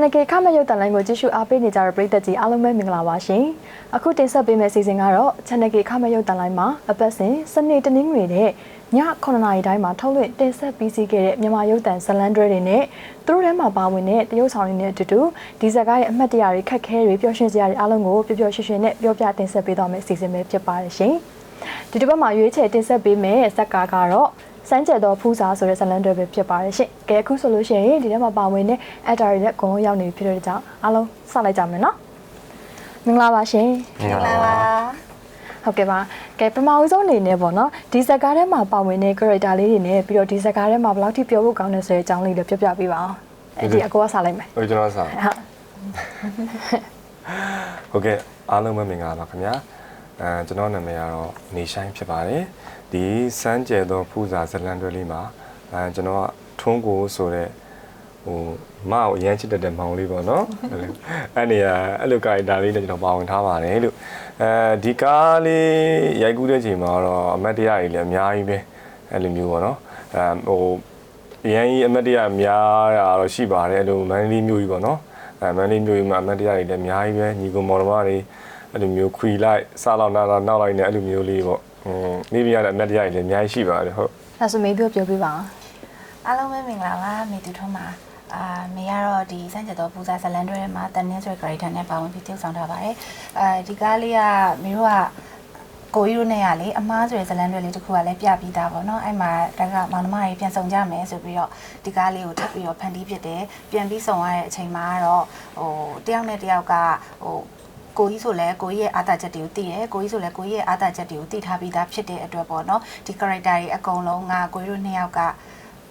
Channel K ခမရုပ်တန်လိုင်းကိုကြည့်ရှုအားပေးနေကြတဲ့ပရိသတ်ကြီးအားလုံးပဲမင်္ဂလာပါရှင်။အခုတင်ဆက်ပေးမယ့်အစီအစဉ်ကတော့ Channel K ခမရုပ်တန်လိုင်းမှာအပတ်စဉ်စနေတနင်္ဂနွေနဲ့ည9:00နာရီတိုင်းမှာထုတ်လွှင့်တင်ဆက်ပြီးစီးခဲ့တဲ့မြန်မာရုပ်တန်ဇလန်ဒရဲတွေနဲ့သူတို့ထဲမှာပါဝင်တဲ့တရုတ်ဆောင်တွေနဲ့အတူတူဒီဇက်ကားရဲ့အမှတ်တရတွေခက်ခဲတွေပျော်ရွှင်စရာတွေအားလုံးကိုပျော်ပျော်ရွှင်ရွှင်နဲ့ပြောပြတင်ဆက်ပေးသွားမယ့်အစီအစဉ်ပဲဖြစ်ပါတယ်ရှင်။ဒီတစ်ပတ်မှာရွေးချယ်တင်ဆက်ပေးမယ့်ဇက်ကားကတော့ စမ်းကြက်သောဖူးစာဆိုတဲ့ဇလန်တွေပဲဖြစ်ပါတယ်ရှင်။ကဲအခုဆိုလို့ရှိရင်ဒီထဲမှာပါဝင်တဲ့ actor တွေလည်းအကုန်လုံးရောက်နေပြီဖြစ်တဲ့ကြောင့်အားလုံးစလိုက်ကြမယ်နော်။မင်္ဂလာပါရှင်မင်္ဂလာပါ။ဟုတ်ကဲ့ပါ။ကဲပထမဦးဆုံးအနေနဲ့ပေါ့နော်ဒီဇက်ကားထဲမှာပါဝင်တဲ့ character လေးတွေနဲ့ပြီးတော့ဒီဇက်ကားထဲမှာဘယ်လောက်ထိပြောဖို့ကောင်းတယ်ဆိုတဲ့အကြောင်းလေးလည်းပြောပြပေးပါအောင်။အဲဒီအကောကစားလိုက်မယ်ဟုတ်ကျွန်တော်ဆောင်။ဟုတ်ဟုတ်ကဲ့အားလုံးပဲမင်္ဂလာပါခင်ဗျာ အဲကျွန်တော်နာမည်ကတော့နေဆိုင်ဖြစ်ပါတယ်ဒီစမ်းကျဲသောဖူးစာဇလန်တွဲလေးမှာအဲကျွန်တော်ကထွန်းကိုဆိုတဲ့ဟိုမအောင်အရန်ချစ်တတ်တဲ့မောင်လေးပေါ့နော်အဲ့နေရအဲ့လိုကာရီတာလေးနဲ့ကျွန်တော်ပါဝင်ထားပါတယ်လို့အဲဒီကားလေးရိုက်ကူးတဲ့ချိန်မှာတော့အမတ်တရားကြီးလည်းအများကြီးပဲအဲ့လိုမျိုးပေါ့နော်အဲဟိုအရင်ကြီးအမတ်တရများတာတော့ရှိပါတယ်အဲ့လိုမန္တလေးမြို့ကြီးပေါ့နော်အဲမန္တလေးမြို့ကြီးမှာအမတ်တရတွေလည်းအများကြီးပဲညီကောင်မော်တော်မတွေ အဲ့လိုမျိုးခွီလိုက်စားလောက်နာလောက်နောက်လိုက်နေအဲ့လိုမျိုးလေးပေါ့ဟိုနေပြရတဲ့အမတ်တရတွေလည်းအများကြီးရှိပါတယ်ဟုတ်။ဒါဆိုမေးပြောပြောပြပါအောင်အားလုံးပဲမင်္ဂလာပါမေတူထုံးပါအာမေကတော့ဒီစံချက်တော်ပူဇာဇလန်တွဲထဲမှာတန်နင်းဆိုတဲ့ character နဲ့ပါဝင်ပြီးတည်ဆောင်ထားပါတယ်အဲဒီကားလေးကမေတို့ကကိုကြီးတို့နဲ့ကလေအမားဆိုတဲ့ဇလန်တွဲလေးတစ်ခုကလည်းပြပြီးသားပေါ့နော်အဲ့မှာတက်ကမောင်နှမတွေပြန်ဆောင်ကြမယ်ဆိုပြီးတော့ဒီကားလေးကိုထပ်ပြီးတော့ဖန်တီးဖြစ်တယ်ပြန်ပြီးဆောင်ရတဲ့အချိန်မှာတော့ဟိုတယောက်နဲ့တယောက်ကဟို ကိုကြီးဆိုလဲကိုကြီးရဲ့အာသာချက်တွေကိုသိတယ်ကိုကြီးဆိုလဲကိုကြီးရဲ့အာသာချက်တွေကိုသိထားပြီးသားဖြစ်တဲ့အတွက်ပေါ့နော်ဒီ character တွေအကုန်လုံးကကိုကြီးတို့နှစ်ယောက်က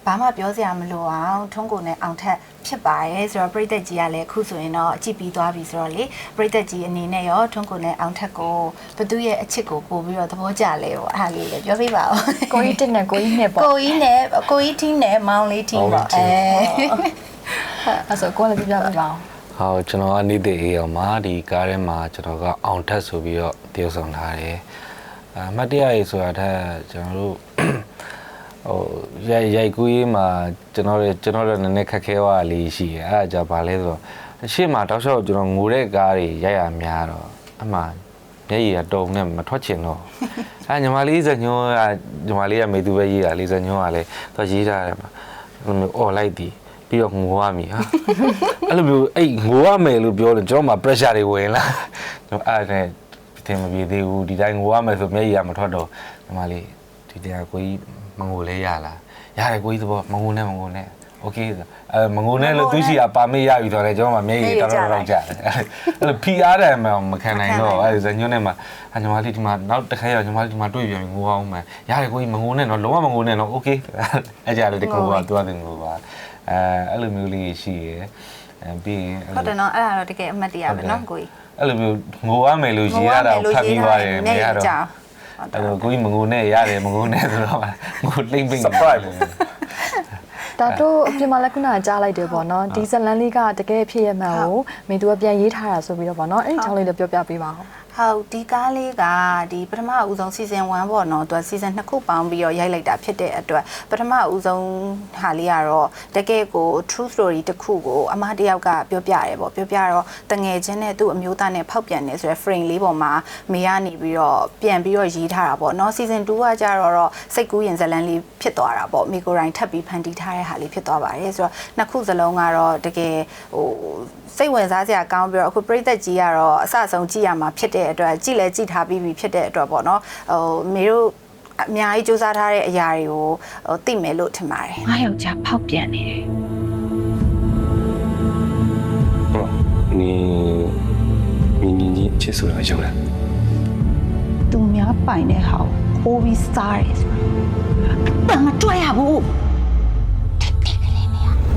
ဘာမှပြောစရာမလိုအောင်ထုံးကိုနဲ့အောင်ထက်ဖြစ်ပါတယ်ဆိုတော့ပြိသက်ကြီးကလည်းအခုဆိုရင်တော့အကြည့်ပြီးသွားပြီဆိုတော့လေပြိသက်ကြီးအနေနဲ့ရောထုံးကိုနဲ့အောင်ထက်ကိုဘသူရဲ့အချစ်ကိုပို့ပြီးတော့သဘောကျလဲပေါ့အားလေးလည်းပြောပြပါဦး။ကိုကြီးတစ်နဲ့ကိုကြီးနှစ်ပေါ့ကိုကြီးနဲ့ကိုကြီးထင်းနဲ့မောင်လေးထင်းပေါ့အဲ။အဲဆိုကိုလည်းပြောပြပေးပါအောင် ဟောကျွန်တော်ကနေတဲ့အေးအောင်မှာဒီကားထဲမှာကျွန်တော်ကအောင်ထက်ဆိုပြီးတော့တည်ဆောင်ထားတယ်အမတ်တရရေးဆိုတာထက်ကျွန်တော်တို့ဟိုရိုက်ရိုက်ကူးရေးမှာကျွန်တော်တို့ကျွန်တော်တို့နည်းနည်းခက်ခဲသွားတာလေးရှိတယ်အဲ့ဒါကြောင့်ဗာလဲဆိုတော့အရှိမတောက်လျှောက်ကျွန်တော်ငိုတဲ့ကားတွေရိုက်ရများတော့အမှမျက်ရည်ကတုံနဲ့မထွက်ချင်တော့အဲညီမလေးဇညွန်းကညီမလေးကမေသူပဲရေးတာလေးဇညွန်းကလည်းသူရေးထားတယ်မှာအဲ့လိုမျိုးអော်လိုက်သည် ပြီးတော့ငိုရမည်ဟာ အဲ့လိုမျိုးအဲ့ငိုရမယ်လို့ပြောလို့ကျွန်တော်မှ pressure တွေဝင်လာကျွန်တော်အဲ့ဒါနဲ့တင်မပြေသေးဘူးဒီတိုင်းငိုရမယ်ဆိုမျက်ရည်ကမထွက်တော့ဒီမှာလေးဒီတရားကိုကြီးမငိုလဲရလားရတယ်ကိုကြီးသဘောမငိုနဲ့မငိုနဲ့โอเคအဲမငိုနဲ့လို့သူရှိကပါမေးရပြီဆိုတော့ကျွန်တော်မှမျက်ရည်တော်တော်တော့ကြာတယ်အဲ့လို PR တယ်မှမခံနိုင်တော့အဲ့ဇညွန်းနဲ့မှအညီမလေးဒီမှာနောက်တစ်ခါရညီမလေးဒီမှာတွေ့ပြန်ငိုအောင်မယ်ရတယ်ကိုကြီးမငိုနဲ့တော့လုံးဝမငိုနဲ့တော့โอเคအဲ့ကြလို့တကူကသူကသူငိုပါ အဲအဲ့လိုမျိုးလေးရှိရယ်အဲပြီးရင်အဲ့ဟုတ်တယ်လိုနော်အဲ့ဒါတော့တကယ်အမှတ်တရပဲနော်ကိုကြီးအဲ့လိုမျိုးငိုရမယ်လို့ရေးရတာကိုဖတ်ပြီးသွားတယ်မရတော့ကြောင်အဲ့လိုကိုကြီးမငိုနဲ့ရတယ်မငိုနဲ့ဆိုတော့ငိုလိမ့်ပိမ့် surprise ဒါတို့အပြင်မှာလည်းခုနကကြားလိုက်တယ်ပေါ့နော်ဒီဇလန်လေးကတကယ်ဖြစ်ရမှန်ကိုမေသူကပြန်ရေးထားတာဆိုပြီးတော့ပေါ့နော်အဲ့ဒီအကြောင်းလေးလည်းပြောပြပေးပါအောင်ဟုတ်ဒီကားလေးကဒီပထမအဦးဆုံး season 1ပေါ့နော်သူက season 2ခုပေါင်းပြီးတော့ရိုက်လိုက်တာဖြစ်တဲ့အတွက်ပထမအဦးဆုံးဟာလေးကတော့တကယ်ကို true story တစ်ခုကိုအမတယောက်ကပြောပြရဲပေါ့ပြောပြတော့တငယ်ချင်းနဲ့သူ့အမျိုးသားနဲ့ဖောက်ပြန်နေဆိုရယ် frame လေးပေါ်မှာမေကနေပြီးတော့ပြန်ပြီးတော့ရေးထားတာပေါ့နော် season 2ကကြတော့တော့စိတ်ကူးရင်ဇလန်လေးဖြစ်သွားတာပေါ့မိကိုရိုင်းထပ်ပြီးဖန်တီးထားတဲ့ဟာလေးဖြစ်သွားပါတယ်ဆိုတော့နှစ်ခုစလုံးကတော့တကယ်ဟို စိတ်ဝင်စားစရာကောင်းပြီးတော့အခုပြည်သက်ကြီးကတော့အဆအဆုံးကြည့်ရမှာဖြစ်တဲ့အတွက်ကြည့်လဲကြည့်ထားပြီးပြီဖြစ်တဲ့အတွက်ပေါ့နော်ဟိုမေတို့အများကြီးစူးစမ်းထားတဲ့အရာတွေကိုဟိုသိမယ်လို့ထင်ပါတယ်ငါယောက်ျားဖောက်ပြန်နေတယ်နေမင်းကြီးချစ်ဆိုတာရောက်လာသူများပိုင်တဲ့ဟာကိုအိုးပြီးစားတယ်ဆိုတာတန်မတွေ့ရဘူး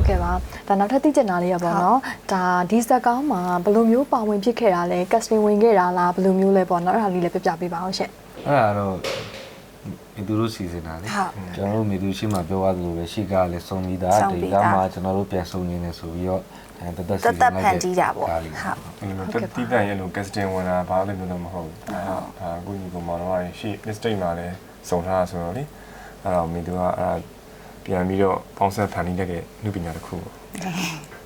ကဲပါ ဒါနောက်ထပ်သိချင်တာလေးရပါတော့ဒါဒီဇက်ကောင်းမှာဘယ်လိုမျိုးပါဝင်ဖြစ်ခဲ့တာလဲ casting ဝင်ခဲ့တာလားဘယ်လိုမျိုးလဲပေါ့နော်အဲ့ဒါလေးလည်းပြပြပေးပါအောင်ရှင့်အဲ့ဒါတော့မီသူတို့စီစဉ်တာလေကျွန်တော်တို့မီသူရှိမှပြောရသလိုပဲရှိကားလည်းစုံပြီးသားဒီကမှကျွန်တော်တို့ပြန်စုံနေတယ်ဆိုပြီးတော့အဲတသက်စီတစဉ်သက်လိုက်ဖန်တီးတာပေါ့ဒါဟုတ်လေးအဲ့လိုမျိုးတီးတန့်ရဲ့လို casting ဝင်တာဘာလို့လဲလို့မဟုတ်ဘူးအဲဒါကိုညီကောင်မောင်တော်ကရှေ့ mistake မှာလည်းစုံထားတာဆိုတော့လေအဲ့တော့မိသူကအဲ့ဒါ ပြန်ပြီးတော့ပေါင်းဆက်ဖန်တီးတတ်တဲ့နုပညာတစ်ခုပေါ့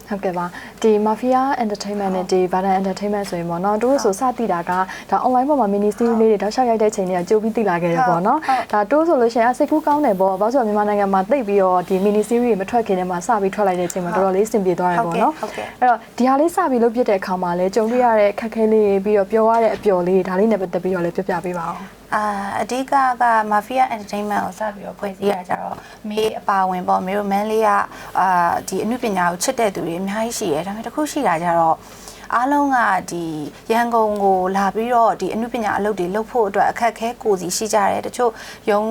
ဟုတ်ကဲ့ပါဒီ Mafia Entertainment နဲ့ဒီ Badan Entertainment ဆိုရင်ပေါ့နော်တို့ဆိုစတည်တာကဒါ online ပေါ်မှာ mini series လေးတွေတောက်လျှောက်ရိုက်တဲ့ချိန်တွေကကြိုပြီးတည်လာခဲ့တယ်ပေါ့နော်ဒါတို့ဆိုလို့ရှိရင်အစိတ်ကူးကောင်းတယ်ပေါ့ဘာလို့ဆိုတော့မြန်မာနိုင်ငံမှာတိတ်ပြီးတော့ဒီ mini series တွေမထွက်ခင်တည်းမှာစပြီးထွက်လိုက်တဲ့ချိန်မှာတော်တော်လေးအဆင်ပြေသွားတယ်ပေါ့နော်ဟုတ်ကဲ့အဲ့တော့ဒီဟာလေးစပြီးလုပ်ပြတဲ့အခါမှာလည်းကြုံတွေ့ရတဲ့ခက်ခဲလေးတွေပြီးတော့ပြောရတဲ့အပျော်လေးတွေဒါလေးနဲ့ပတ်သက်ပြီးတော့လည်းပြောပြပေးပါဦး အာအဓိကက Mafia Entertainment ကိုစပြီးတော့ဖွဲ့စည်းရကြတော့မေးအပါဝင်ပေါ့မေတို့မန်းလေးကအာဒီအမှုပညာကိုချစ်တဲ့သူတွေအများကြီးရှိတယ်ဒါပေမဲ့တစ်ခုရှိတာကြတော့အားလုံးကဒီရန်ကုန်ကိုလာပြီးတော့ဒီအမှုပညာအလုပ်တွေလုပ်ဖို့အတွက်အခက်အခဲကိုယ်စီရှိကြတယ်တချို့ယုံ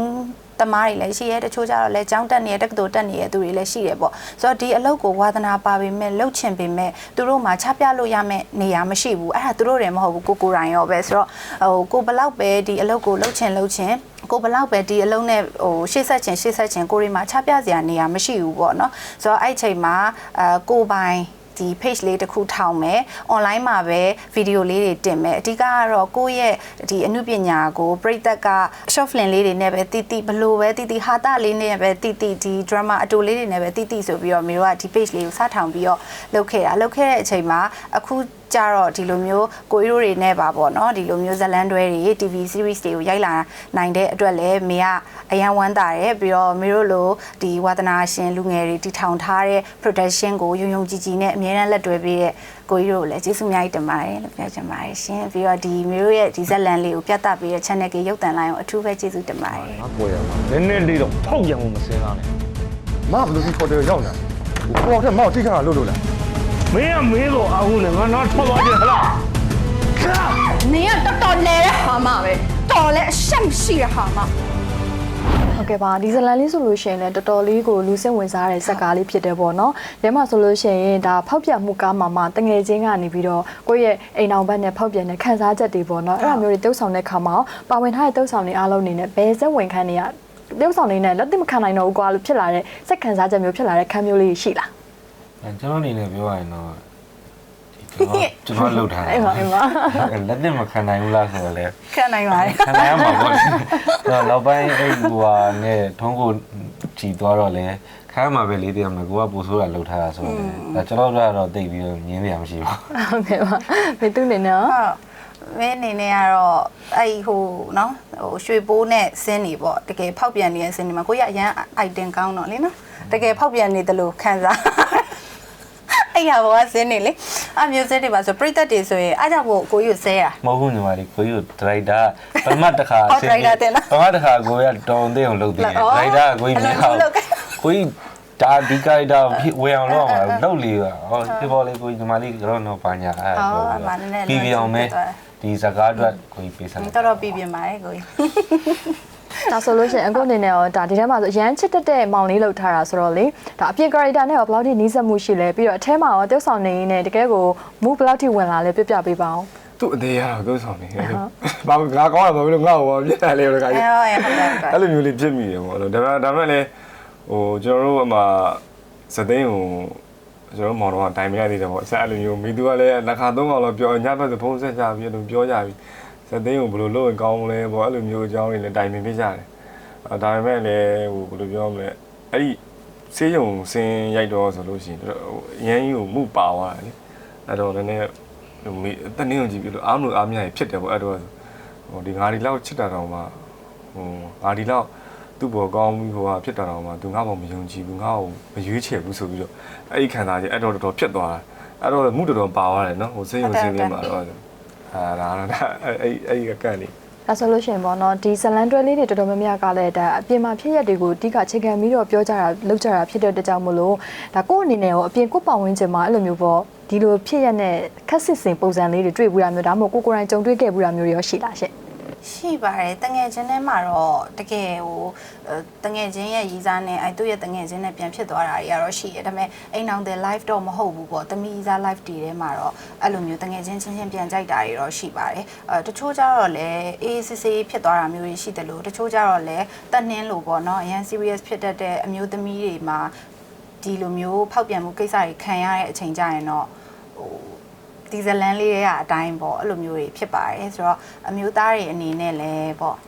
တမားတွေလည်းရှိရဲတချို့ကြတော့လည်းကျောင်းတက်နေတဲ့တက္ကသိုလ်တက်နေတဲ့သူတွေလည်းရှိတယ်ပေါ့ဆိုတော့ဒီအလုပ်ကိုဝါသနာပါပေမဲ့လှုပ်ချင်ပေမဲ့သူတို့မှာချပြလို့ရမယ့်နေရာမရှိဘူးအဲ့ဒါသူတို့တွေမဟုတ်ဘူးကိုကိုယ်တိုင်ရောပဲဆိုတော့ဟိုကိုဘလောက်ပဲဒီအလုပ်ကိုလှုပ်ချင်လှုပ်ချင်ကိုဘလောက်ပဲဒီအလုံးနဲ့ဟိုရှေ့ဆက်ချင်ရှေ့ဆက်ချင်ကိုရီမှာချပြစရာနေရာမရှိဘူးပေါ့နော်ဆိုတော့အဲ့ဒီချိန်မှာအဲကိုပိုင် ဒီ page လေးတစ်ခုထောင်မယ် online မှာပဲဗီဒီယိုလေးတွေတင်မယ်အဓိကကတော့ကိုယ့်ရဲ့ဒီအမှုပညာကိုပြိသက်က short film လေးတွေနဲ့ပဲတီတီဘလို့ပဲတီတီဟာတာလေးနဲ့ပဲတီတီဒီ drama အတူလေးတွေနဲ့ပဲတီတီဆိုပြီးတော့မျိုးကဒီ page လေးကိုစထောင်ပြီးတော့လုပ်ခဲ့တာလုပ်ခဲ့တဲ့အချိန်မှာအခုကြတော့ဒီလိုမျိုးကိုရီးရိုးတွေနဲ့ပါပေါ့နော်ဒီလိုမျိုးဇတ်လန်တွဲတွေ TV series တွေကိုရိုက်လာနိုင်တဲ့အတွက်လည်းမေကအရန်ဝမ်းသာတယ်ပြီးတော့မေတို့လိုဒီဝါသနာရှင်လူငယ်တွေတီထောင်ထားတဲ့ production ကိုယုံယုံကြည်ကြည်နဲ့အမြဲတမ်းလက်တွဲပေးတဲ့ကိုရီးရိုးကိုလည်းကျေးဇူးအများကြီးတင်ပါတယ်လို့ပြောချင်ပါတယ်ရှင်ပြီးတော့ဒီမေတို့ရဲ့ဒီဇက်လန်လေးကိုပြသပေးတဲ့ channel ကြီးရုပ်သံလိုင်းကိုအထူးပဲကျေးဇူးတင်ပါတယ်ငါပေါ်ရမှာနည်းနည်းလေးတော့ဖောက်ပြန်မှုမစင်းသားနဲ့မဘလူးစီခေါ်တယ်ရောက်လာဟိုပေါ်ထက်မောက်တိခါကလို့လို့လား မင်းကမင်းကိုအာဟုနဲ့ငါတော့ထွက်သွားပြန်ဟလားနင်ကတော်တော်လဲတဲ့ဟာမပဲတော်လဲအရှက်မရှိတဲ့ဟာမဟုတ်ကဲ့ပါဒီဇလန်လေးဆိုလို့ရှိရင်လည်းတော်တော်လေးကိုလူစိတ်ဝင်စားတဲ့ဇက်ကားလေးဖြစ်တယ်ပေါ့နော်။ရဲမှာဆိုလို့ရှိရင်ဒါဖောက်ပြမှုကားမှာမှတငယ်ချင်းကနေပြီးတော့ကိုယ့်ရဲ့အိမ်အောင်ဘက်နဲ့ဖောက်ပြန်တဲ့ခန်းစားချက်တွေပေါ့နော်။အဲ့ဒါမျိုးတွေတုပ်ဆောင်တဲ့ခါမှာပါဝင်ထားတဲ့တုပ်ဆောင်တွေအားလုံးအနေနဲ့ဘယ်ဇက်ဝင်ခန်းတွေကတုပ်ဆောင်တွေနဲ့လက်သိမခံနိုင်တော့ဘူးကွာလို့ဖြစ်လာတဲ့စက်ခန်းစားချက်မျိုးဖြစ်လာတဲ့ခန်းမျိုးလေးရှိလား အဲကျွန်တော်အနေနဲ့ပြောရရင်တော့ဒီကျွန်တော်ကျွန်တော်လှုပ်ထားတာ။အဲ့ပါအဲ့ပါလက်နဲ့မခံနိုင်ဘူးလားဆိုတော့လေခံနိုင်ပါတယ်ခံနိုင်ရမှာပေါ့တော့နောက်ပိုင်းအဲ့ဟိုဟာနဲ့ထုံးကိုကြည်သွားတော့လေခါမှာပဲလေးတည်းမှာကိုကပူဆိုးတာလှုပ်ထားတာဆိုတော့လေဒါကျွန်တော်တို့ကတော့တိတ်ပြီးတော့ငင်းနေရမရှိဘူး။ဟုတ်ကဲ့ပါ။မေသူအနေနဲ့ရောဟုတ်မင်းအနေနဲ့ကတော့အဲ့ဟိုနော်ဟိုရွှေပိုးနဲ့ဆင်းနေပေါ့တကယ်ဖောက်ပြန်နေတဲ့ဆင်းနေမှာကိုရအရန် item ကောင်းတော့လေနော်တကယ်ဖောက်ပြန်နေတယ်လို့ခံစား အဲ့ရဘောကဆင်းနေလေအမျိုးစစ်တွေပါဆိုပြိသက်တွေဆိုရင်အားကြောင့်ကိုကိုယူဆဲရမဟုတ်ဘူးညီမလေးကိုကြီးဒရိုက်တာပထမတစ်ခါဟုတ် driver တင်လားပထမတစ်ခါကိုရတောင်းတဲ့အောင်လုပ်သေးတယ်ဟုတ်ဒရိုက်တာကိုကြီးမအလုံးဟောလုပ်ခဲ့ကိုကြီးဒါဒီကိုက်တာဖြစ်ဝယ်အောင်လုပ်အောင်လုပ်လေပါဟောဒီပေါ်လေးကိုကြီးညီမလေးကတော့တော့ပါညာအဲ့ဟုတ်ဒါအမှန်နဲ့ပြီးပြအောင်မဲလွယ်သွားတယ်ဒီစကားအတွက်ကိုကြီးပေးစားတော်တော်ပြပြပါတယ်ကိုကြီး ဒါဆိုလို့ရှိရင်အခုအနေနဲ့ရောဒါဒီထဲမှာဆိုအရန်ချစ်တတ်တဲ့မောင်လေးလောက်ထားတာဆိုတော့လေဒါအပြင် character နဲ့ရောဘယ်လောက်ထိနီးစပ်မှုရှိလဲပြီးတော့အထဲမှာရောတုပ်ဆောင်နေရင်းနဲ့တကယ်ကို move ဘယ်လောက်ထိဝင်လာလဲပြပြပေးပါအောင်သူ့အသေးရတော့သူ့ဆောင်နေတယ်ဘာငါကောင်းတာမဟုတ်လို့ငါ့ကိုပြစ်တယ်လေတခါအဲကြီးဟုတ်တယ်ဟုတ်တယ်အဲ့လိုမျိုးလေးဖြစ်မိတယ်ပေါ့လို့ဒါပေမဲ့ဒါပေမဲ့လည်းဟိုကျွန်တော်တို့အမှစသိန်းကိုကျွန်တော်မောင်တော်ကတိုင်မရသေးတယ်ပေါ့ဆက်အဲ့လိုမျိုးမိသူကလည်းလက်ခါသုံးကောင်လောက်ပြောညဘက်စဖုံးဆက်ကြပြီးအဲ့လိုပြောကြပြီး စသိန်းကိုဘယ်လိုလုပ်ရင်ကောင်းမလဲပေါ့အဲ့လိုမျိုးအကြောင်းတွေလည်းတိုင်ပင်ပေးကြတယ်အဲဒါပေမဲ့လည်းဟိုဘယ်လိုပြောမလဲအဲ့ဒီဆေးရုံစင်ရိုက်တော့ဆိုလို့ရှိရင်ဟိုအရင်ကြီးကိုမှုပါသွားတယ်လေအဲ့တော့လည်းနည်းဟိုမိတနည်းအောင်ကြည့်ပြီးလို့အားမလို့အားမရဖြစ်တယ်ပေါ့အဲ့တော့ဟိုဒီငါးဒီလောက်ချစ်တာတော့မှဟိုငါးဒီလောက်သူ့ဘောကောင်းပြီးဟိုဟာဖြစ်တာတော့မှသူငါ့ဘောမယုံကြည်ဘူးငါ့ကိုမရွေးချယ်ဘူးဆိုပြီးတော့အဲ့ဒီခံစားချက်အဲ့တော့တော်တော်ဖြစ်သွားတာအဲ့တော့မှုတော်တော်ပါသွားတယ်နော်ဟိုစိတ်ယုံစင်းနေမှာတော့ အာဒါတော့အဲ့အဲ့အဲ့ဒီကကန့်နေဒါဆိုလို့ရှိရင်ပေါ့နော်ဒီဇလန်တွဲလေးတွေတော်တော်များများကလည်းဒါအပြင်မှာဖြစ်ရက်တွေကိုအတိကချိန်ခံပြီးတော့ပြောကြတာလုပ်ကြတာဖြစ်တဲ့အတွက်ကြောင့်မလို့ဒါကိုယ့်အနေနဲ့ရောအပြင်ကိုယ့်ပတ်ဝန်းကျင်မှာအဲ့လိုမျိုးပေါ့ဒီလိုဖြစ်ရက်နဲ့ခက်စစ်စင်ပုံစံလေးတွေတွေ့ဘူးရမျိုးဒါမှမဟုတ်ကိုယ်ကိုယ်တိုင်ကြုံတွေ့ခဲ့ဘူးရမျိုးတွေရောရှိလားရှင့် ရှိပါတယ်တငယ်ချင်းထဲမှာတော့တကယ်ဟိုအဲတငယ်ချင်းရဲ့ရီးစားနဲ့အဲသူ့ရဲ့တငယ်ချင်းနဲ့ပြန်ဖြစ်သွားတာတွေကတော့ရှိတယ်ဒါပေမဲ့အိမ်အောင်တဲ့ live တော့မဟုတ်ဘူးပေါ့တမီးစား live တီထဲမှာတော့အဲ့လိုမျိုးတငယ်ချင်းချင်းချင်းပြန်ကြိုက်တာတွေတော့ရှိပါတယ်အဲတချို့ကြတော့လည်းအေးစစ်စစ်ဖြစ်သွားတာမျိုးတွေရှိတယ်လို့တချို့ကြတော့လည်းတက်နှင်းလို့ပေါ့နော်အရန် serious ဖြစ်တတ်တဲ့အမျိုးသမီးတွေမှာဒီလိုမျိုးဖောက်ပြန်မှုကိစ္စတွေခံရတဲ့အချိန်ကြရင်တော့ဟို ဒီဇလန်လေးတွေကအတိုင်းပေါ့အဲ့လိုမျိုးတွေဖြစ်ပါတယ်ဆိုတော့အမျိုးသားတွေအနေနဲ့လည်းပေါ့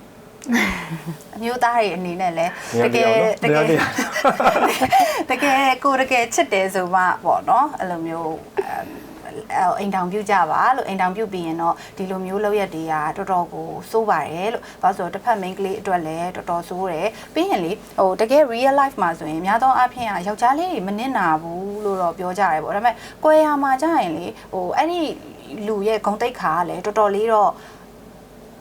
အမျိုးသားတွေအနေနဲ့လည်းတတကကယ်ယ်နော်တကယ်တရားတကယ်ကိုတကယ်ချစ်တယ်ဆိုမှပေါ့နော်အဲ့လိုမျိုး အဲအိမ်တောင်ပြုတ်ကြပါလို့အိမ်တောင်ပြုတ်ပြီးရင်တော့ဒီလိုမျိုးလောက်ရက်တွေကတော်တော်ကိုစိုးပါတယ်လို့ဘာလို့ဆိုတော့တစ်ဖက် main ကလေးအတွက်လည်းတော်တော်စိုးတယ်ပြီးရင်လေဟိုတကယ် real life မှာဆိုရင်အများသောအားဖြင့်ကယောက်ျားလေးတွေမနစ်နာဘူးလို့တော့ပြောကြရတယ်ပေါ့ဒါပေမဲ့ကွဲရမှာကြရင်လေဟိုအဲ့ဒီလူရဲ့ဂုံတိတ်ခါကလည်းတော်တော်လေးတော့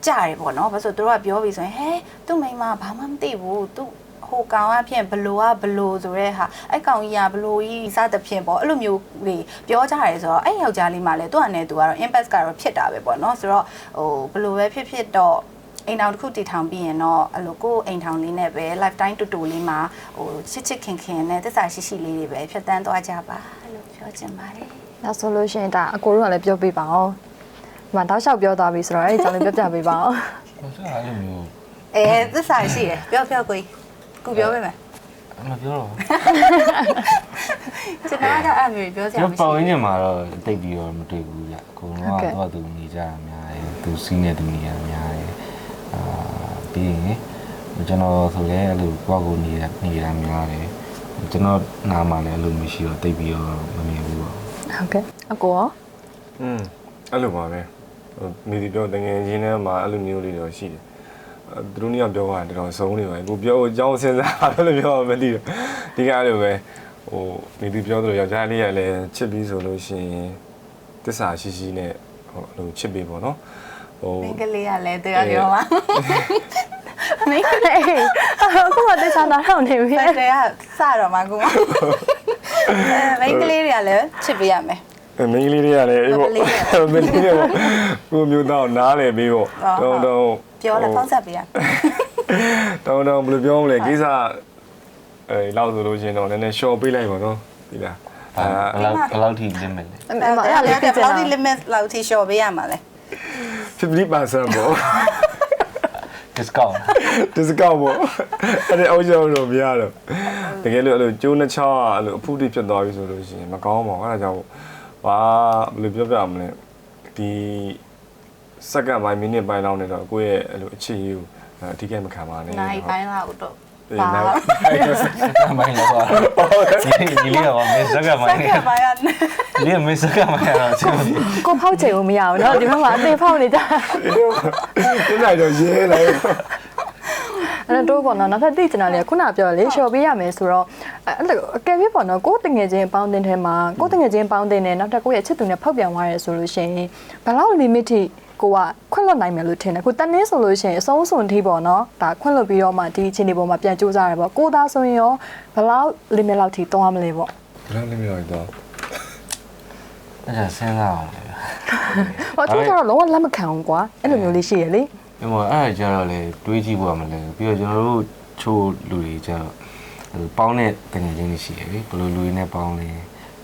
ကြတယ်ပေါ့နော်ဘာလို့ဆိုသူတို့ကပြောပြီးဆိုရင်ဟဲသူ့မိန်းမဘာမှမသိဘူးသူ ဟိုကောင်အဖြစ်ဘလိုကဘလိုဆိုရဲဟာအဲ့ကောင်ကြီးကဘလိုကြီးစသဖြင့်ပေါ့အဲ့လိုမျိုးကြီးပြောကြရဲဆိုတော့အဲ့ယောက်ျားလေးမှလည်းသူ့အနေနဲ့သူကတော့ impact ကတော့ဖြစ်တာပဲပေါ့နော်ဆိုတော့ဟိုဘလိုပဲဖြစ်ဖြစ်တော့အိမ်ထောင်တစ်ခုတည်ထောင်ပြီးရင်တော့အဲ့လိုကိုယ်အိမ်ထောင်လေးနဲ့ပဲ lifetime တူတူလေးမှာဟိုချစ်ချစ်ခင်ခင်နဲ့သစ္စာရှိရှိလေးတွေပဲဖြတ်တန်းသွားကြပါလို့ပြောချင်ပါတယ်ဒါဆိုလို့ရှိရင်ဒါအကိုတို့ကလည်းပြောပြပါအောင်ဒီမှာတောက်လျှောက်ပြောသွားပြီဆိုတော့အဲ့ဒီကြောင့်လည်းပြောပြပေးပါအောင်ဟိုစားအဲ့လိုမျိုးအဲသစ္စာရှိတယ်ပြောပြောကိုကြီး ကိုပြောပေးမယ်မပြောတော့ကျွန်တော်ကတော့အဲ့မျိုးပြောစရာကျွန်မရှိတော်ပေါ်ရဘူးင်းညမှာတော့တိတ်ပြီးတော့မတွေ့ဘူးကြအကုန်လုံးကတော့သူနေကြတာများတယ်သူစီးနေသူနေရများတယ်အာပြီးရင်ကျွန်တော်ဆိုလည်းအဲ့လိုကိုယ့်ကိုယ်နေတာနေတာများတယ်ကျွန်တော်နားမှာလည်းအဲ့လိုမရှိတော့တိတ်ပြီးတော့မမြင်ဘူးပေါ့ ဟုတ်ကဲ့အကိုရောอืมအဲ့လိုပါပဲဟိုမိဒီပြောတငယ်ချင်းထဲမှာအဲ့လိုမျိုးလေးတော့ရှိတယ်အဲ သူတို့နှစ်ယောက်ပြောတာတော်တော်ဆုံးနေပါကိုပြောအကြောင်းစဉ်းစားအဲ့လိုပြောမသိဘူးဒီကအဲ့လိုပဲဟိုမိဒီပြောသလိုယောက်ျားလေးကလည်းချစ်ပြီးဆိုလို့ရှိရင်တစ္ဆာရှိရှိနဲ့ဟိုအဲ့လိုချစ်ပြီးပေါ့နော်ဟိုမင်းကလေးကလည်းတရားပြောမှာမင်းလည်းအခုမှတိတ်ဆန်းတာတော့နေပြီဖက်တယ်ကစတော့မှာကူမအဲမင်းကလေးတွေကလည်းချစ်ပေးရမယ်အဲ မင်းကလေးတွေကလည်းအေးပေါ့မလေးတွေမင်းကလေးတွေပေါ့ကိုမျိုးတော့နားလေပြီးပေါ့ဟုတ်တောင်းတောင်းပြောလဲဖုန်းဆက်ပေးရတောင်းတောင်းဘယ်လိုပြောမလဲကိစ္စအဲလောက်ဆိုလို့ရှိရင်တော့နည်းနည်း short ပေးလိုက်ပါတော့ဒီလားဘယ်လောက်ဘယ်လောက်ထိလင်းမယ်လဲအမအဲ့ဒါလေးပြဘယ်ချင်လောက်တာဒီ limit လောက်ထိလျှော့ပေးရမှာလဲ50%ပေါ့ discount discount ပေါ့အဲ့ဒါအောက်ကျောင်းတော့မရတော့တကယ်လို့အဲ့လိုကျိုးနှစ်ချောင်းอ่ะအဲ့လိုအဖုတိဖြစ်သွားပြီဆိုလို့ရှိရင်မကောင်းပါဘူးအဲ့ဒါကြောင့် ဘာဘယ်လိုပြောပြမလဲဒီစက္ကန့်ပိုင်းမိနစ်ပိုင်းလောက်နေတော့ကိုယ့်ရဲ့အဲ့လိုအခြေအယူအဓိကမခံပါနဲ့ နိုင်ပိုင်းလောက်တော့ ဒီ ပါ နောက် မိုင်းလောက်ပါဒီလေးကမင်းစကားမို စ င်း က်ကပိုင်းရ ဒီမင်းစကားမိုင်းတော့ချင်း ကိုဖောက်ချိန်လို့မရဘူးเนาะဒီဘက်မှာအသေးဖောက်နေကြ ဒီလိုက်တော့ရဲလိုက် အဲ့တော့ပေါ့နော်နောက်ထပ်သိချင်တာလေခုနပြောလေရှော်ပေးရမယ်ဆိုတော့ အဲ့လိုအကယ်၍ပေါ့နော်ကိုယ်တငယ်ချင်းပေါင်းတင်ထဲမှာကိုယ်တငယ်ချင်းပေါင်းတင်နေနောက်ထပ်ကိုယ့်ရဲ့ချစ်သူနဲ့ဖောက်ပြန်သွားရဲဆိုလို့ရှိရင်ဘယ်လောက် limit ထိကိုကခွင့်လွတ်နိုင်မယ်လို့ထင်တယ်ကိုတန်းနေဆိုလို့ရှိရင်အဆုံးစွန်ထိပေါ့နော်ဒါခွင့်လွတ်ပြီးတော့မှဒီအခြေအနေပေါ်မှာပြန်ကြိုးစားရပေါ့ကိုသားဆိုရင်ရောဘယ်လောက် limit လောက်ထိတောင်းရမလဲပေါ့ဘယ်လိုလဲမရတော့အဲ့ဒါစဉ်းစားအောင်လေဟောသူကတော့လုံးဝလက်မခံဘူးကွာအဲ့လိုမျိုးလေးရှိရလေဒီမှာအဲ့ဒါကြတော့လေတွေးကြည့်ဖို့မလဲပြီးတော့ကျွန်တော်တို့ချို့လူတွေကြတော့ ပေါင်းတဲ့တကယ်ချင်းရှိရလေဘယ်လိုလူတွေနဲ့ပေါင်းလဲ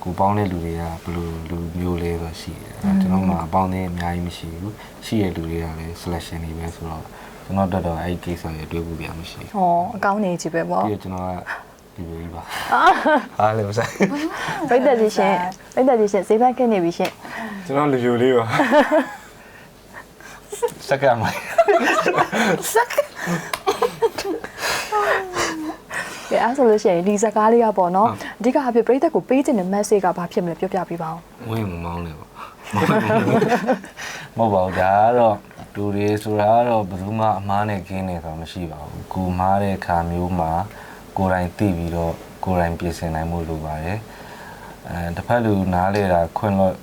ကိုပေါင်းတဲ့လူတွေကဘယ်လိုလူမျိုးလဲဆိုရှိတယ်ကျွန်တော်မှအပေါင်းတဲ့အများကြီးမရှိဘူးရှိရလူတွေကလည်း selection တွေပဲဆိုတော့ကျွန်တော်တော်တော်အဲ့ဒီကိစ္စတွေတွေးဖို့ပြမရှိဘူးဟောအကောင်းနေကြီးပဲပေါ့ပြီးတော့ကျွန်တော်ကဒီလိုကြီးပါအားလည်းမဆိုင်ပြိတ္တကြီးရှင်ပြိတ္တကြီးရှင်ဈေးဘက်ခင်းနေပြီရှင်ကျွန်တော်လူပြိုလေးပါစက္ကန့်မိုင်းကဲ အဲ့ဆိုလို့ရှိရင်ဒီစကားလေးကပေါ့နော်အဓိကအဖြစ်ပြိတ္တကိုပေးခြင်းတဲ့ message ကဘာဖြစ်မလဲပြောပြပေးပါဦးဝင်းမမောင်းလည်းပေါ့မဟုတ်ပါဘူးဒါကတော့လူတွေဆိုတာကတော့ဘယ်သူမှအမားနဲ့ကင်းနေဆိုတာမရှိပါဘူးကိုမားတဲ့ခါမျိုးမှာကိုယ်တိုင်သိပြီးတော့ကိုယ်တိုင်ပြင်ဆင်နိုင်မှုလိုပါတယ်အဲတစ်ဖက်လူနားလေတာခွင့်လို့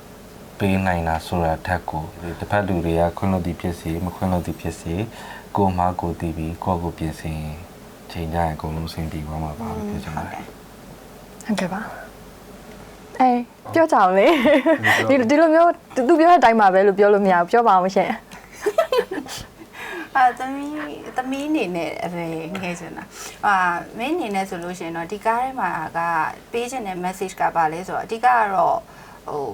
ပေးနိုင်တာဆိုတာထက်ကိုဒီတစ်ဖက်လူတွေကခွင့်လို့ဒီဖြစ်စီမခွင့်လို့ဒီဖြစ်စီကိုမားကိုသိပြီးကိုယ့်ကိုပြင်ဆင် ချိန်ကြရင်အကုန်လုံးအဆင်ပြေသွားမှာပါလို့ပြောချင်ပါတယ်ဟုတ်ကဲ့ပါအေးပြောကြအောင်လေဒီဒီလိုမျိုးသူပြောတဲ့အတိုင်းပါပဲလို့ပြောလို့မရဘူးပြောပါအောင်ရှင်အာသမီးသမီးအနေနဲ့အပဲငဲချင်တာအာမင်းအနေနဲ့ဆိုလို့ရှိရင်တော့ဒီကားထဲမှာကပေးချင်တဲ့ message ကပါလဲဆိုတော့အဓိကကတော့ဟို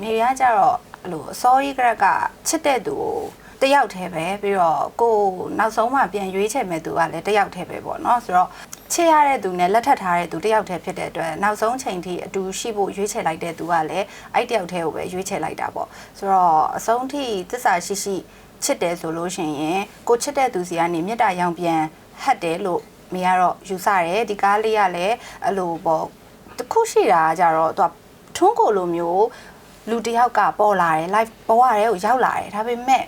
မိရကြတော့အဲ့လိုအစောကြီးကရက်ကချစ်တဲ့သူကို တယောက်တည်းပဲပြီးတော့ကိုယ်နောက်ဆုံးမှပြန်ရွေးချယ်မဲ့သူကလည်းတယောက်တည်းပဲပေါ့နော်ဆိုတော့ချစ်ရတဲ့သူနဲ့လက်ထပ်ထားတဲ့သူတယောက်တည်းဖြစ်တဲ့အတွက်နောက်ဆုံးချိန်ထိအတူရှိဖို့ရွေးချယ်လိုက်တဲ့သူကလည်းအဲ့တယောက်တည်းကိုပဲရွေးချယ်လိုက်တာပေါ့ဆိုတော့အဆုံးထိသစ္စာရှိရှိချစ်တယ်ဆိုလို့ရှိရင်ကိုချစ်တဲ့သူစီကနေမေတ္တာရောင်ပြန်ဟတ်တယ်လို့မေကတော့ယူဆတယ်ဒီကားလေးကလည်းအဲ့လိုပေါ့တစ်ခုရှိတာကကြတော့သူကထွန်းကိုလိုမျိုးလူတစ်ယောက်ကပေါ်လာတယ် live ပေါ်ရတယ်ကိုရောက်လာတယ်ဒါပေမဲ့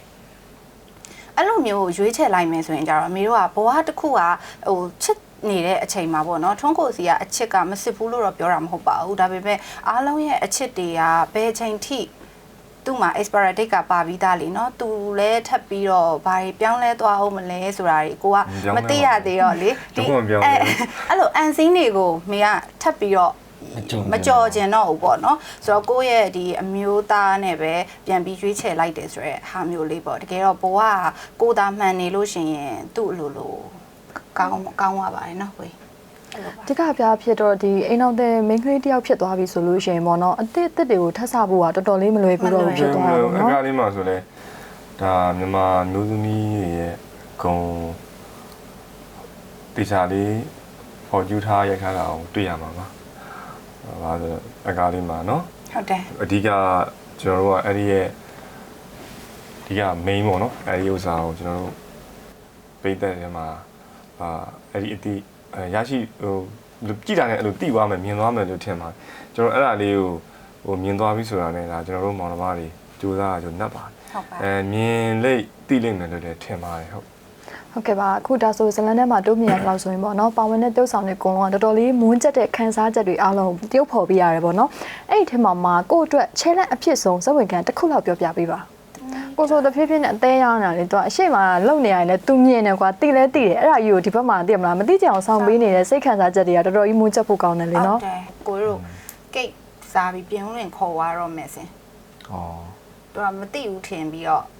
အဲ့လိုမျိုးရွေးချယ်လိုက်မယ်ဆိုရင်ကြတော့အမေတို့ကဘဝတစ်ခုကဟိုချစ်နေတဲ့အချိန်မှာပေါ့နော်ထွန်းကိုစီကအချစ်ကမစစ်ဘူးလို့တော့ပြောတာမဟုတ်ပါဘူးဒါပေမဲ့အားလုံးရဲ့အချစ်တွေကဘယ်အချိန်ထိသူ့မှာ expire date ကပါပြီးသားလीเนาะသူလည်းထပ်ပြီးတော့ဘာတွေပြောင်းလဲသွားအောင်မလဲဆိုတာတွေကိုကမသိရသေးတော့လေ ဒီကုန်းမပြောင်းဘူး အဲ့လိုအန်စင်းတွေကိုမေကထပ်ပြီးတော့ မကြော်ကျင်တော့ဘူးပေါ့နော်ဆိုတော့ကိုယ့်ရဲ့ဒီအမျိုးသားနဲ့ပဲပြန်ပြီးရွေးချယ်လိုက်တယ်ဆိုရဲဟာမျိုးလေးပေါ့တကယ်တော့ဘဝကကိုယ်သာမှန်နေလို့ရှိရင်သူ့အလိုလိုကောင်းကောင်းသွားပါတယ်နော်ကိုအဲ့လိုပါဒီကပြားဖြစ်တော့ဒီအိမ်အောင်တဲ့မိန်းကလေးတယောက်ဖြစ်သွားပြီဆိုလို့ရှိရင်ပေါ့နော်အစ်စ်အစ်စ်တွေကိုထပ်ဆဖို့ကတော်တော်လေးမလွယ်ဘူးတော့ဘူးဖြစ်သွားတာပေါ့အနော်ကားလေးမှာဆိုလဲဒါမြန်မာမျိုးသမီးတွေရဲ့ဂုံတေချာလေးပေါ်ကျူးထားရိုက်ထားတာအောင်တွေ့ရမှာပါ။ လားဆိုတော့အကားလေးမှာနော်ဟုတ်တယ်အဓိကကျွန်တော်တို့ကအဲ့ဒီရဲ့အဓိက main ပေါ့နော်အဲ့ဒီဥစ္စာကိုကျွန်တော်တို့ပိတ်တဲ့ထဲမှာအာအဲ့ဒီအတိရရှိဟိုကြည်တာနဲ့အဲ့လိုတိသွားမယ်မြင်သွားမယ်လို့ထင်ပါတယ်ကျွန်တော်အဲ့ဒါလေးကိုဟိုမြင်သွားပြီဆိုတာနဲ့ဒါကျွန်တော်တို့မောင်နှမတွေစူးစမ်းကြိုးနှက်ပါတယ်ဟုတ်ပါအဲမြင်လိတ်တိလိမ့်မယ်လို့လည်းထင်ပါတယ်ဟုတ် ဟုတ်ကဲ့ပါအခုဒါဆိုဇလန်ထဲမှာတိုးမြင်ရတော့ဆိုရင်ပေါ့နော်ပါဝင်တဲ့တုပ်ဆောင်တွေအကုန်လုံးကတော်တော်လေးမွန်းကျက်တဲ့ခန်းစားချက်တွေအားလုံးတရုပ်ဖော်ပြရတယ်ပေါ့နော်အဲ့ဒီထဲမှာမှာကိုယ့်အတွက်ချဲလက်အဖြစ်ဆုံးစက်ဝင်ခံတစ်ခုလောက်ပြောပြပေးပါကိုဆိုတဖြည်းဖြည်းနဲ့အသေးရောင်းနေတာလေသူကအရှိမလုံနေရတယ်သူမြင်တယ်ကွာတိလဲတိတယ်အဲ့ဒါကြီးကိုဒီဘက်မှာသိမလားမသိကြအောင်ဆောင်ပေးနေတဲ့စိတ်ခံစားချက်တွေကတော်တော်ကြီးမွန်းကျက်ဖို့ကောင်းတယ်လေနော်တယ်ကိုတို့ကိတ်စားပြီးပြင်ဦးလင်ခေါ်သွားတော့မယ်စင်ဩသူကမသိဘူးထင်ပြီးတော့အဲအဲ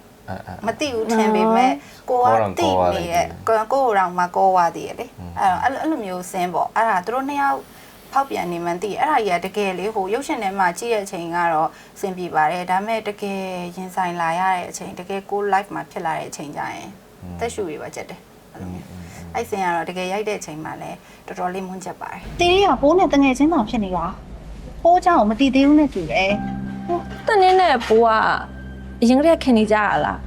မသိဘူးထင်ပေမဲ့ကိုက ကိုယ်တော့ သိ ကောသွား နေ တယ် ရဲ့ကိုယ်ကိုယ်တော်မှကောသွားသေးရဲ့လေအဲ့တော့အဲ့လိုအဲ့လိုမျိုးစင်းပေါ့အဲ့ဒါသူတို့နှစ်ယောက်ဖောက်ပြန်နေမှန်းသိအဲ့ဒါကြီးကတကယ်လေဟိုရုပ်ရှင်ထဲမှာကြည့်တဲ့အချိန်ကတော့စင်ပြပါတယ်ဒါပေမဲ့တကယ်ရင်ဆိုင်လာရတဲ့အချိန်တကယ်ကို live မှာဖြစ်လာတဲ့အချိန်ကြရင်တက်ရှူတွေပါကြက်တယ်အဲ့လိုမျိုးအဲ့စင်ကတော့တကယ်ရိုက်တဲ့အချိန်မှာလည်းတော်တော်လေးမွန်းချက်ပါတယ် တေးလေးကပိုးနဲ့တငယ်ချင်းတောင်ဖြစ်နေတာပိုးเจ้าကိုမတီးသေးဘူးနဲ့တူတယ် တနင်းနဲ့ဘိုးက အရင်ကတည်းကခင်နေကြရလား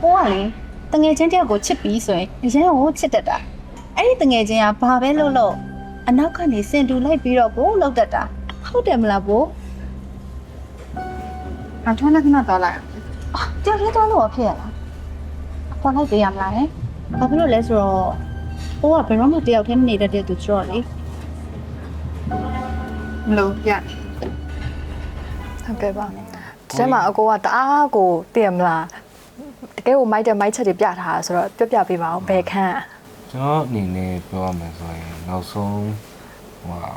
ပိုးကလေတငယ်ချင်းတယောက်ကိုချစ်ပြီးဆိုရင်အရင်ကချစ်တတ်တာအဲ့ဒီတငယ်ချင်းကဘာပဲလုပ်လို့အနောက်ကနေစင်တူလိုက်ပြီးတော့ကိုလောက်တတ်တာဟုတ်တယ်မလားပိုးအထွန်းနဲ့ခဏတော့လိုက်အော်ကြောက်ရဲတော့လို့ဖြစ်ရလားခေါ်လိုက်ပေးရမလားဟဲ့ဘာဖြစ်လို့လဲဆိုတော့ပိုးကဘယ်တော့မှတယောက်တည်းမနေတတ်တဲ့သူကြော့လေမလို့ပြဟုတ်ကဲ့ပါ ဒီထဲမှာအကိုကတအားကိုသိရမလားတကယ်ကိုမိုက်တဲ့မိုက်ချက်တွေပြထားတာဆိုတော့ပြောပြပေးပါအောင်ဘယ်ခန်းကျွန်တော်အနေနဲ့ပြောရမယ်ဆိုရင်နောက်ဆုံးဟိုဟာ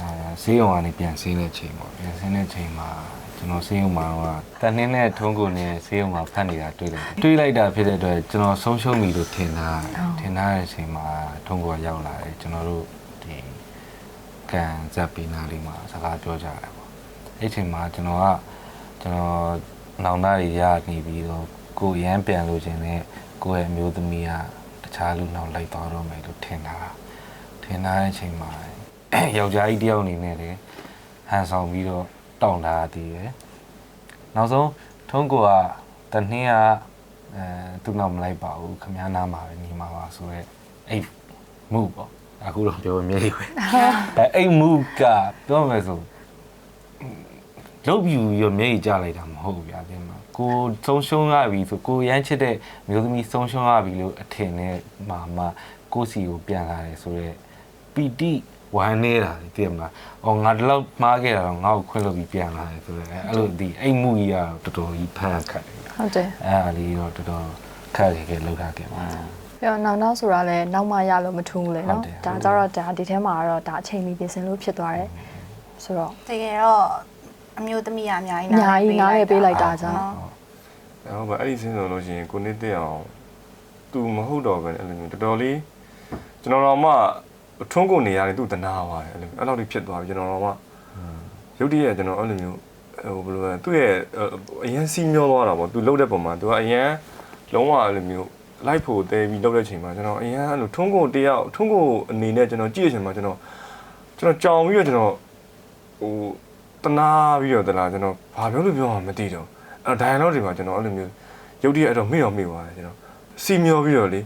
အာဆေးရုံကနေပြန်ဆင်းတဲ့ချိန်ပေါ့ပြန်ဆင်းတဲ့ချိန်မှာကျွန်တော်ဆေးရုံမှာတော့တန်နှင်းနဲ့ထုံးကုန်နဲ့ဆေးရုံမှာဖတ်နေတာတွေ့လိုက်တယ်တွေ့လိုက်တာဖြစ်တဲ့အတွက်ကျွန်တော်ဆုံးရှုံးပြီလို့ထင်တာထင်တာတဲ့အချိန်မှာထုံးကုန်ရောက်လာတယ်ကျွန်တော်တို့ဒီကန်ဇက်ပီနာလေးမှာစကားပြောကြတယ်ပေါ့ အဲ့ချိန်မှာကျွန်တော်ကကျွန်တော်နောင်တတွေရနေပြီးတော့ကိုယ်ရမ်းပြန်လို့ခြင်းနဲ့ကိုယ့်ရဲ့အမျိုးသမီးကတခြားလူနောက်လိုက်သွားတော့မယ်လို့ထင်တာထင်တာတဲ့အချိန်မှာယောက်ျားကြီးတယောက်အနေနဲ့လည်းဟန်ဆောင်ပြီးတော့တောင်းတာတည်ရယ်နောက်ဆုံးထုံးကိုကတနှင်းကအဲသူ့နောက်မလိုက်ပါဘူးခမည်းနာမှာပဲနေမှာပါဆိုတော့အဲ့မှုပေါ့အခုတော့ပြောမြဲရွယ်အဲအဲ့မှုကပြောမယ်ဆို လုတ်ပြူရမျက်ရည်ကျလိုက်တာမဟုတ်ဘူးဗျာတင်မှာကိုဆုံးရှုံးရပြီဆိုကိုရမ်းချစ်တဲ့မျိုးသမီးဆုံးရှုံးရပြီလို့အထင်နဲ့မှာမှကိုယ့်စီကိုပြန်လာတယ်ဆိုတော့ပီတိဝမ်းနေတာလေသိရမလား။အော်ငါဒီလောက်မှားခဲ့တာတော့ငါ့ကိုခွင့်လို့ပြီးပြန်လာတယ်ဆိုတော့အဲ့လိုဒီအိမ်မှုကြီးကတော့တော်တော်ကြီးဖန်ခတ်တယ်။ဟုတ်တယ်အဲ့ဒါလေးတော့တော်တော်ခက်ခဲခဲလောက်ထားခဲ့ပါပြီးတော့နောက်နောက်ဆိုတာလည်းနောက်မှရလို့မထူးဘူးလေနော်ဟုတ်တယ်ဒါကြတော့ဒါဒီထဲမှာကတော့ဒါအချိန်မီပြင်ဆင်လို့ဖြစ်သွားတယ်ဆိုတော့တကယ်တော့ အမျိုးသမီးကအများကြီးအများကြီးနားလည်ပေးလိုက်တာကြောင့်ဟုတ်ပါအဲ့ဒီစင်းဆိုလို့ရှိရင်ကိုနေတက်အောင်သူမဟုတ်တော့ပဲအဲ့လိုမျိုးတော်တော်လေးကျွန်တော်တော့မှထွန်းကုန်နေရတယ်သူတနာပါတယ်အဲ့လိုအဲ့လောက်ထိဖြစ်သွားပြီကျွန်တော်တော့မှရုတ်တရက်ကျွန်တော်အဲ့လိုမျိုးဟိုဘယ်လိုလဲသူ့ရဲ့အရင်စီးမျောသွားတာပေါ့သူလှုပ်တဲ့ပုံမှာသူကအရင်လုံးဝအဲ့လိုမျိုးလိုက်ဖို့တဲပြီးလှုပ်တဲ့ချိန်မှာကျွန်တော်အရင်အဲ့လိုထွန်းကုန်တယောက်ထွန်းကုန်အနေနဲ့ကျွန်တော်ကြည့်ရချိန်မှာကျွန်တော်ကျွန်တော်ကြောင်ပြီးတော့ကျွန်တော်ဟို တနာပြီးတော့တလားကျွန်တော်ဘာပြောလို့ပြောမှမသိတော့အဲ့ဒိုင်လော့တွေမှာကျွန်တော်အဲ့လိုမျိုးရုပ်တရက်အဲ့တော့မေ့တော့မေ့သွားတယ်ကျွန်တော်စီမျောပြီးတော့လေ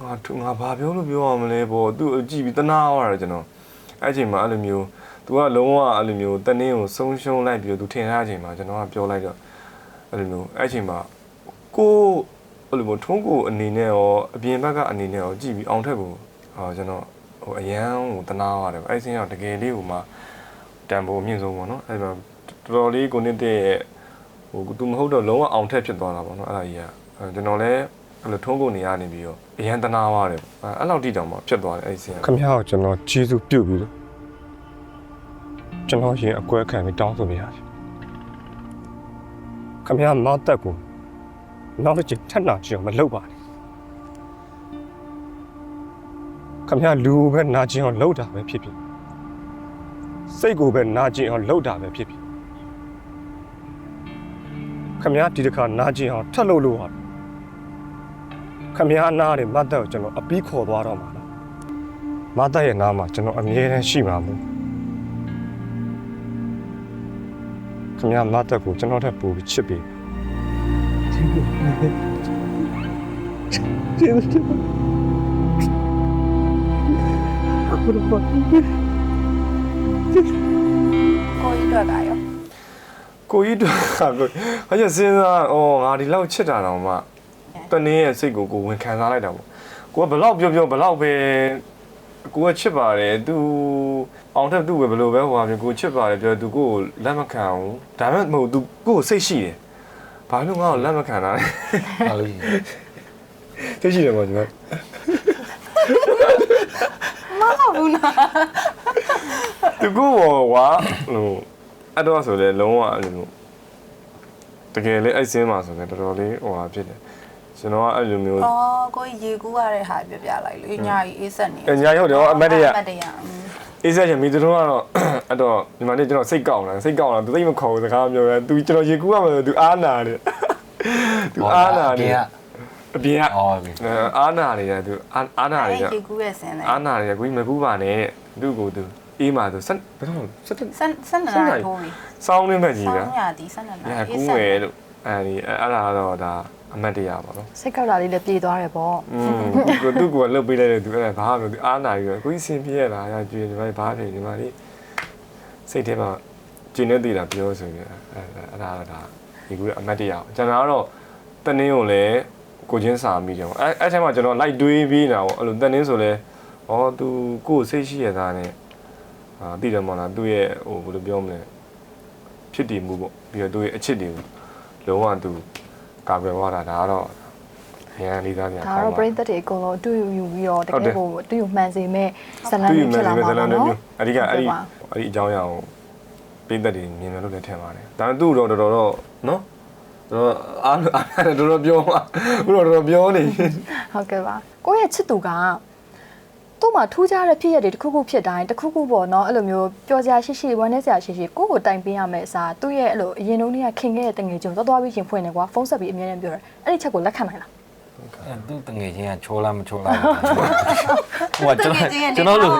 ငါငါဘာပြောလို့ပြောရမလဲပေါ့သူကြည့်ပြီးတနာသွားတယ်ကျွန်တော်အဲ့ချိန်မှာအဲ့လိုမျိုး तू ကလုံးဝအဲ့လိုမျိုးတနင်းကိုဆုံးရှုံးလိုက်ပြီးတော့ तू ထင်ထားချိန်မှာကျွန်တော်ကပြောလိုက်တော့အဲ့လိုမျိုးအဲ့ချိန်မှာကိုအဲ့လိုမျိုးထုံးကိုအနေနဲ့ရောအပြင်ဘက်ကအနေနဲ့ရောကြည့်ပြီးအောင်ထက်ကိုဟာကျွန်တော်ဟိုအရန်ကိုတနာရတယ်အဲ့စဉ်ကတကယ်လေးဟိုမှာ တန်ဖိုးအမြင့်ဆုံးပေါ့နော်အဲ့မှာတော်တော်လေးကိုနေတဲ့ရဲ့ဟို तू မဟုတ်တော့လုံးဝအောင်ထက်ဖြစ်သွားတာပေါ့နော်အဲ့ဒါကြီးကအဲ့ကျွန်တော်လည်းအဲ့လိုထုံးကိုနေရနေပြီးတော့အရန်တနာရတယ်ပေါ့အဲ့လောက်တိတောင်မှဖြစ်သွားတယ်အဲ့စဉ်ကခမရကိုကျွန်တော်ကျေးဇူးပြုတ်ပြီးတော့ကျွန်တော်ရင်အကွဲခံပြီးတောင်းဆိုနေရတယ်ခမရမတက်ကိုနောက်တစ်ချိန်ထပ်နာကြည့်အောင်မလုပ်ပါနဲ့ခမရလူကိုပဲနာကျင်အောင်လုပ်တာပဲဖြစ်ဖြစ် စိတ်ကိုပဲနာကျင်အောင်လုပ်တာပဲဖြစ်ဖြစ်ခမရဒီတစ်ခါနာကျင်အောင်ထပ်လုပ်လို့ရတယ်ခမရအနာတယ်မတက်ကိုကျွန်တော်အပီးခေါ်သွားတော့မှာလားမသားရဲ့နားမှာကျွန်တော်အမြဲတမ်းရှိမှာမို့ခင်ဗျာမသားကိုကျွန်တော်ထပ်ပို့ပြီးချစ်ပြီးကျေးဇူးတင်ပါတယ် ကိုကြီးတော့ကရောကိုကြီးတို့ကကိုဟာကျစဉ်းစားအော်ငါဒီလောက်ချစ်တာတော့မှတနင်းရဲ့စိတ်ကိုကိုဝင်ခံစားလိုက်တာပေါ့ကိုကဘလောက်ပြောပြောဘလောက်ပဲကိုကချစ်ပါတယ်သူအောင်ထက်သူ့ပဲဘလို့ပဲဟိုဟာမျိုးကိုချစ်ပါတယ်ပြောသူကိုကိုလက်မခံဘူးဒါပေမဲ့မဟုတ်သူကိုကိုစိတ်ရှိတယ်ဘာလို့ငါ့ကိုလက်မခံတာလဲဟာလို့သိရှိတယ်ပေါ့ညီမ မဟုတ်ဘူးနော်သူကိုဝါဟိုအဲ့တော့ဆိုလေလုံးဝအဲ့လိုမျိုးတကယ်လေအဲ့စင်းမှာဆိုလေတော်တော်လေးဟိုဟာဖြစ်တယ်ကျွန်တော်ကအဲ့လိုမျိုးအော်ကိုကြီးရေကူးရတဲ့ဟာပြပြလိုက်လေညာကြီးအေးဆက်နေအညာဟုတ်တယ်ဟောအမတ်တရအမတ်တရอืมအေးဆက်ချင်မိသူတို့ကတော့အဲ့တော့ညီမလေးကျွန်တော်စိတ်ကောက်လာစိတ်ကောက်လာသူသိမခေါ်ဘူးစကားပြောရဲသူကျွန်တော်ရေကူးရမယ်သူအားနာတယ်သူအားနာတယ် အပြင်ကအော်ပြီအားနာတယ်သူအားနာတယ်အဲ့ရေကူးရဲ့ဆင်းတယ်အားနာတယ်ကိုကြီးမကူးပါနဲ့သူ့ကိုသူအေးမှာသူဆက်ဘယ်တော့ဆက်ဆန်ဆန်နာထိုးပြီစောင်းနေမဲ့ကြီးကဆောင်းရသည်ဆန်နာညာကူးဝဲလို့အဲဒီအဲ့ဒါတော့ဒါအမတ်တရားပါနော်စိတ်ကောက်တာလေးလည်းပြေသွားတယ်ပေါ့อืมသူသူကလုတ်ပေးလိုက်တယ်သူအဲ့ဒါဘာမှမသူအားနာပြီးတော့ကိုကြီးစင်ပြည့်ရလားရကြွေညီမလေးဘာဖြစ်ညီမလေးစိတ်ထဲမှာကျင်းနေသေးတာပြောဆိုပြီးအဲ့အဲ့ဒါတော့ဒါဒီကူအမတ်တရားကျွန်တော်ကတော့တနင်းကိုလည်း ကိုချင်းစာမိတယ်ပေါ့အဲ့အဲ့ချိန်မှာကျွန်တော်လိုက်တွေးပြီးနေတာပေါ့အဲ့လိုတနင်းဆိုလဲဩသူကိုယ်စိတ်ရှိရတာနဲ့အာတည်တယ်မဟုတ်လားသူ့ရဲ့ဟိုဘယ်လိုပြောမလဲဖြစ်တည်မှုပေါ့ပြီးတော့သူ့ရဲ့အချစ်တွေကိုလုံးဝသူကာကွယ်သွားတာဒါကတော့အရန်လေးသားပြန်ဒါခေါင်းတော့ပါပရိသတ်တွေအကုန်လုံးအတူယူပြီးတော့တဟုတ်ကတယ်ယ်ကိုအတူယူမှန်စေမဲ့ဇလန်သူတွေ့ဖြစ်လာမှာဇလပါန်တွေနော်မျိုးအဓိကအဲ့ဒီအဲ့ဒီအကြောင်းအရာကိုပြည့်သက်တွေမြင်မယ်လို့လည်းထင်ပါတယ်ဒါပေမဲ့သူ့တော့တော်တော်တော့နော် တော့အားအားတော်တော်ပြောမှာဘုတော်တော်တော်ပြောနေဟုတ်ကဲ့ပါကိုယ့်ရဲ့ချစ်သူကသူ့မှာထူးခြားတဲ့ဖြစ်ရတဲ့တစ်ခုခုဖြစ်တိုင်းတစ်ခုခုပေါ့နော်အဲ့လိုမျိုးပျော်စရာရှိရှိဝမ်းနည်းစရာရှိရှိကိုယ့်ကိုတိုင်ပေးရမယ်အစားသူ့ရဲ့အဲ့လိုအရင်တုန်းကခင်ခဲ့တဲ့တငယ်ချင်းသွားသွားပြီးရှင်ဖွင့်နေကွာဖုန်းဆက်ပြီးအမြဲတမ်းပြောတယ်အဲ့ဒီချက်ကိုလက်ခံနိုင်လား အဲ့သူတငယ်ချင်းကချိုးလားမချိုးလားဟိုကကျွန်တော်ကျွန်တော်လို့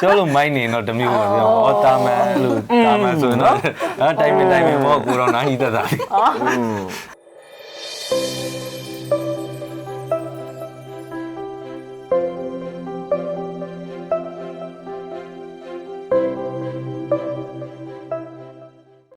ကျွန်တော်လို့မိုင်းနေတော့တမျိုးပဲပြောဩတာမန်လို့တာမန်ဆိုရင်တော့အဲတိုင်မင်တိုင်မင်ဘောကိုတော့နားကြီးသက်တာอืม